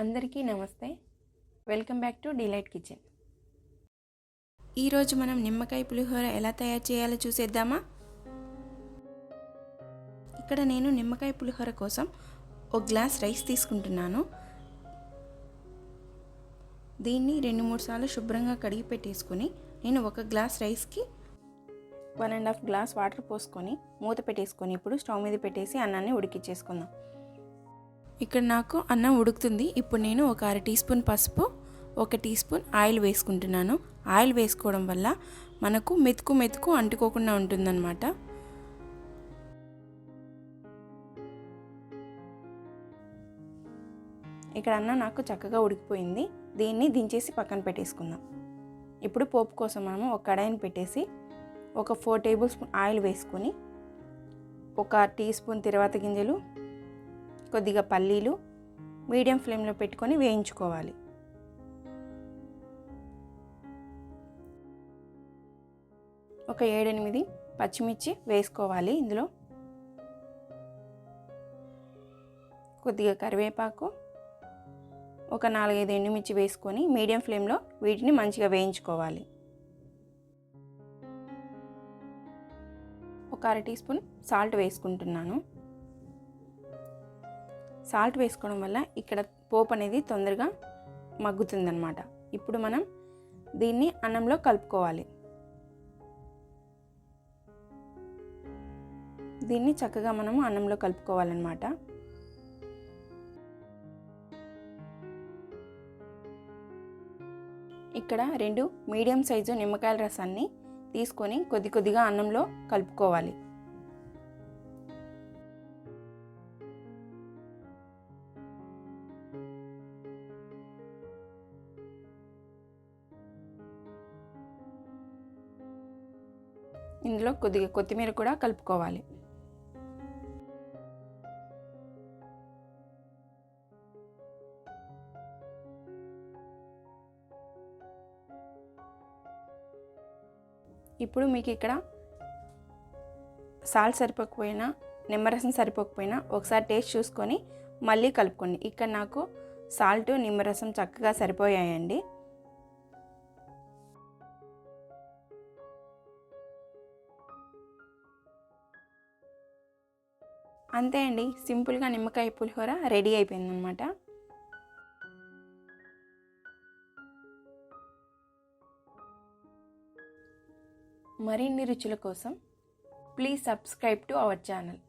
అందరికీ నమస్తే. Welcome back to Delight Kitchen. ఈరోజు మనం నిమ్మకాయ పులిహోర ఎలా తయారు చేయాలో చూసేద్దామా? ఇక్కడ నేను నిమ్మకాయ పులిహోర కోసం ఒక గ్లాస్ రైస్ తీసుకుంటున్నాను. దీన్ని రెండు మూడు సార్లు శుభ్రంగా కడిగి పెట్టేసుకొని నేను ఒక గ్లాస్ రైస్కి one and half glass water పోసుకొని మూత పెట్టేసుకొని ఇప్పుడు స్టవ్ మీద పెట్టేసి అన్నాన్ని ఉడికిచ్చేసుకుందాం ఇక్కడ నాకు అన్నం ఉడుకుతుంది. ఇప్పుడు నేను ఒక అర టీ స్పూన్ పసుపు ఒక టీ స్పూన్ ఆయిల్ వేసుకుంటున్నాను. ఆయిల్ వేసుకోవడం వల్ల మనకు మెతుకు మెతుకు అంటుకోకుండా ఉంటుందన్నమాట. ఇక్కడ అన్నం నాకు చక్కగా ఉడికిపోయింది. దీన్ని దించేసి పక్కన పెట్టేసుకుందాం. ఇప్పుడు పోపు కోసం మనము ఒక కడాయిని పెట్టేసి ఒక ఫోర్ టేబుల్ స్పూన్ ఆయిల్ వేసుకొని ఒక టీ స్పూన్ తర్వాత గింజలు కొద్దిగా పల్లీలు మీడియం ఫ్లేమ్లో పెట్టుకొని వేయించుకోవాలి. ఒక ఏడెనిమిది పచ్చిమిర్చి వేసుకోవాలి ఇందులో. కొద్దిగా కరివేపాకు ఒక నాలుగైదు ఎండుమిర్చి వేసుకొని మీడియం ఫ్లేమ్లో వీటిని మంచిగా వేయించుకోవాలి. ఒక అర టీ స్పూన్ సాల్ట్ వేసుకుంటున్నాను. సాల్ట్ వేసుకోవడం వల్ల ఇక్కడ పోపు అనేది తొందరగా మగ్గుతుందన్నమాట. ఇప్పుడు మనం దీన్ని అన్నంలో కలుపుకోవాలి. దీన్ని చక్కగా మనము అన్నంలో కలుపుకోవాలన్నమాట. ఇక్కడ రెండు మీడియం సైజు నిమ్మకాయల రసాన్ని తీసుకొని కొద్ది కొద్దిగా అన్నంలో కలుపుకోవాలి. ఇందులో కొద్దిగా కొత్తిమీర కూడా కలుపుకోవాలి. ఇప్పుడు మీకు ఇక్కడ సాల్ట్ సరిపోకపోయినా నిమ్మరసం సరిపోకపోయినా ఒకసారి టేస్ట్ చూసుకొని మళ్ళీ కలుపుకోండి. ఇక్కడ నాకు సాల్ట్ నిమ్మరసం చక్కగా సరిపోయాయండి. అంతే అండి. సింపుల్గా నిమ్మకాయ పులిహోర రెడీ అయిపోయిందనమాట మరిన్ని రుచుల కోసం please subscribe to our channel.